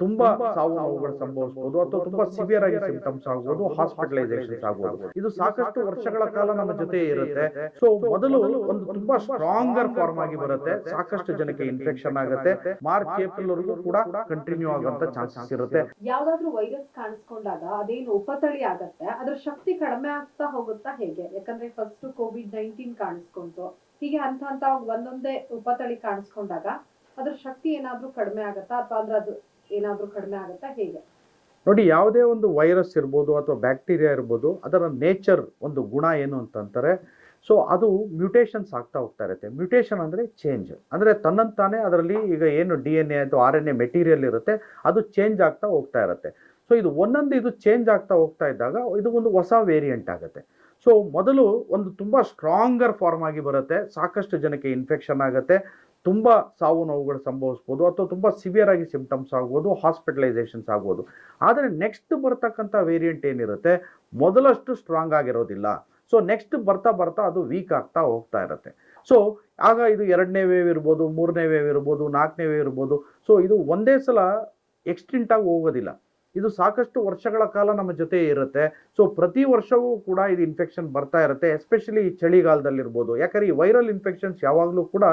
ತುಂಬಾ ಸಾವು ನೋವುಗಳು ಸಂಭವಿಸಬಹುದು ಅಥವಾ ತುಂಬಾ ಸಿವಿಯರ್ ಆಗಿ ಸಿಂಪ್ಟಮ್ಸ್ ಆಗಬಹುದು ಹಾಸ್ಪಿಟಲೈಸೇಷನ್ಸ್ ಆಗಬಹುದು ಇದು ಸಾಕಷ್ಟು ವರ್ಷಗಳ ಕಾಲ ನಮ್ಮ ಜೊತೆ ಇರುತ್ತೆ. ಸೊ ಮೊದಲು ಒಂದು ತುಂಬಾ ಸ್ಟ್ರಾಂಗರ್ ಫಾರ್ಮ್ ಆಗಿ ಬರುತ್ತೆ. ಸಾಕಷ್ಟು ಜನಕ್ಕೆ ಇನ್ಫೆಕ್ಷನ್ ಆಗುತ್ತೆ. ಮಾರ್ಚ್ ಏಪ್ರಿಲ್ ವರೆಗೂ ಕೂಡ ಕಂಟಿನ್ಯೂ ಆಗುವಂತ ಚಾನ್ಸಸ್ ಇರುತ್ತೆ. ಯಾವ್ದಾದ್ರು ವೈರಸ್ ಕಾಣಿಸ್ಕೊಂಡಾಗ ಅದೇನು ಉಪತಳಿ ಆಗತ್ತೆ ಅದ್ರ ಶಕ್ತಿ ಕಡಿಮೆ ಆಗ್ತಾ ಹೋಗುತ್ತಾ ಹೇಗೆ? ಯಾಕಂದ್ರೆ ಫಸ್ಟ್ ಕೋವಿಡ್ ನೈನ್ಟೀನ್ ಕಾಣಿಸ್ಕೊಂತು. ಹೀಗೆ ಹಂತ ಹಂತ ಒಂದೊಂದೇ ಉಪತಳಿ ಕಾಣಿಸ್ಕೊಂಡಾಗ ಅದ್ರ ಶಕ್ತಿ ಏನಾದ್ರೂ ಕಡಿಮೆ ಆಗತ್ತಾ ಅಥವಾ ಅಂದ್ರೆ ಅದು ಏನಾದ್ರೂ ಕಡಿಮೆ ಆಗುತ್ತಾ ಹೇಗೆ? ನೋಡಿ, ಯಾವುದೇ ಒಂದು ವೈರಸ್ ಇರ್ಬೋದು ಅಥವಾ ಬ್ಯಾಕ್ಟೀರಿಯಾ ಇರ್ಬೋದು, ಅದರ ನೇಚರ್ ಒಂದು ಗುಣ ಏನು ಅಂತಂತಾರೆ ಸೊ, ಅದು ಮ್ಯೂಟೇಷನ್ಸ್ ಆಗ್ತಾ ಹೋಗ್ತಾ ಇರುತ್ತೆ. ಮ್ಯೂಟೇಷನ್ ಅಂದರೆ ಚೇಂಜ್. ಅಂದರೆ ತನ್ನಂತಾನೆ ಅದರಲ್ಲಿ ಈಗ ಏನು ಡಿ ಎನ್ ಎ ಅಥವಾ ಆರ್ ಎನ್ ಎ ಮೆಟೀರಿಯಲ್ ಇರುತ್ತೆ, ಅದು ಚೇಂಜ್ ಆಗ್ತಾ ಹೋಗ್ತಾ ಇರುತ್ತೆ. ಸೊ, ಇದು ಒಂದೊಂದು ಇದು ಚೇಂಜ್ ಆಗ್ತಾ ಹೋಗ್ತಾ ಇದ್ದಾಗ ಇದು ಒಂದು ಹೊಸ ವೇರಿಯಂಟ್ ಆಗುತ್ತೆ. ಸೊ, ಮೊದಲು ಒಂದು ತುಂಬ ಸ್ಟ್ರಾಂಗರ್ ಫಾರ್ಮ್ ಆಗಿ ಬರುತ್ತೆ. ಸಾಕಷ್ಟು ಜನಕ್ಕೆ ಇನ್ಫೆಕ್ಷನ್ ಆಗುತ್ತೆ. ತುಂಬ ಸಾವು ನೋವುಗಳು ಸಂಭವಿಸ್ಬೋದು ಅಥವಾ ತುಂಬ ಸಿವಿಯರ್ ಆಗಿ ಸಿಂಪ್ಟಮ್ಸ್ ಆಗ್ಬೋದು ಹಾಸ್ಪಿಟಲೈಸೇಷನ್ಸ್ ಆಗ್ಬೋದು. ಆದರೆ ನೆಕ್ಸ್ಟ್ ಬರ್ತಕ್ಕಂಥ ವೇರಿಯಂಟ್ ಏನಿರುತ್ತೆ? ಮೊದಲಷ್ಟು ಸ್ಟ್ರಾಂಗ್ ಆಗಿರೋದಿಲ್ಲ. ಸೊ ನೆಕ್ಸ್ಟ್ ಬರ್ತಾ ಬರ್ತಾ ಅದು ವೀಕ್ ಆಗ್ತಾ ಹೋಗ್ತಾ ಇರುತ್ತೆ. ಸೊ ಆಗ ಇದು ಎರಡನೇ ವೇವ್ ಇರ್ಬೋದು, ಮೂರನೇ ವೇವ್ ಇರ್ಬೋದು, ನಾಲ್ಕನೇ ವೇವ್ ಇರ್ಬೋದು. ಸೊ ಇದು ಒಂದೇ ಸಲ ಎಕ್ಸ್ಟಿಂಟ್ ಆಗಿ ಹೋಗೋದಿಲ್ಲ. ಇದು ಸಾಕಷ್ಟು ವರ್ಷಗಳ ಕಾಲ ನಮ್ಮ ಜೊತೆ ಇರುತ್ತೆ. ಸೊ ಪ್ರತಿ ವರ್ಷವೂ ಕೂಡ ಇದು ಇನ್ಫೆಕ್ಷನ್ ಬರ್ತಾ ಇರುತ್ತೆ ಎಸ್ಪೆಷಲಿ ಚಳಿಗಾಲದಲ್ಲಿರ್ಬೋದು. ಯಾಕಂದರೆ ಈ ವೈರಲ್ ಇನ್ಫೆಕ್ಷನ್ಸ್ ಯಾವಾಗಲೂ ಕೂಡ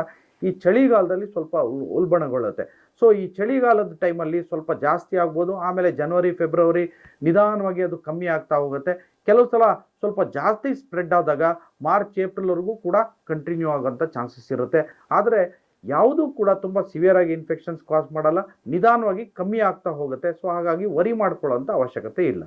ಈ ಚಳಿಗಾಲದಲ್ಲಿ ಸ್ವಲ್ಪ ಉಲ್- ಉಲ್ಬಣಗೊಳ್ಳುತ್ತೆ. ಸೊ ಈ ಚಳಿಗಾಲದ ಟೈಮಲ್ಲಿ ಸ್ವಲ್ಪ ಜಾಸ್ತಿ ಆಗ್ಬೋದು. ಆಮೇಲೆ ಜನವರಿ ಫೆಬ್ರವರಿ ನಿಧಾನವಾಗಿ ಅದು ಕಮ್ಮಿ ಆಗ್ತಾ ಹೋಗುತ್ತೆ. ಕೆಲವು ಸಲ ಸ್ವಲ್ಪ ಜಾಸ್ತಿ ಸ್ಪ್ರೆಡ್ ಆದಾಗ ಮಾರ್ಚ್ ಏಪ್ರಿಲ್ವರೆಗೂ ಕೂಡ ಕಂಟಿನ್ಯೂ ಆಗೋಂಥ ಚಾನ್ಸಸ್ ಇರುತ್ತೆ. ಆದರೆ ಯಾವುದೂ ಕೂಡ ತುಂಬ ಸಿವಿಯರ್ ಆಗಿ ಇನ್ಫೆಕ್ಷನ್ಸ್ ಕಾಸ್ ಮಾಡಲ್ಲ. ನಿಧಾನವಾಗಿ ಕಮ್ಮಿ ಆಗ್ತಾ ಹೋಗುತ್ತೆ. ಸೊ ಹಾಗಾಗಿ ವರಿ ಮಾಡ್ಕೊಳ್ಳೋಂಥ ಅವಶ್ಯಕತೆ ಇಲ್ಲ.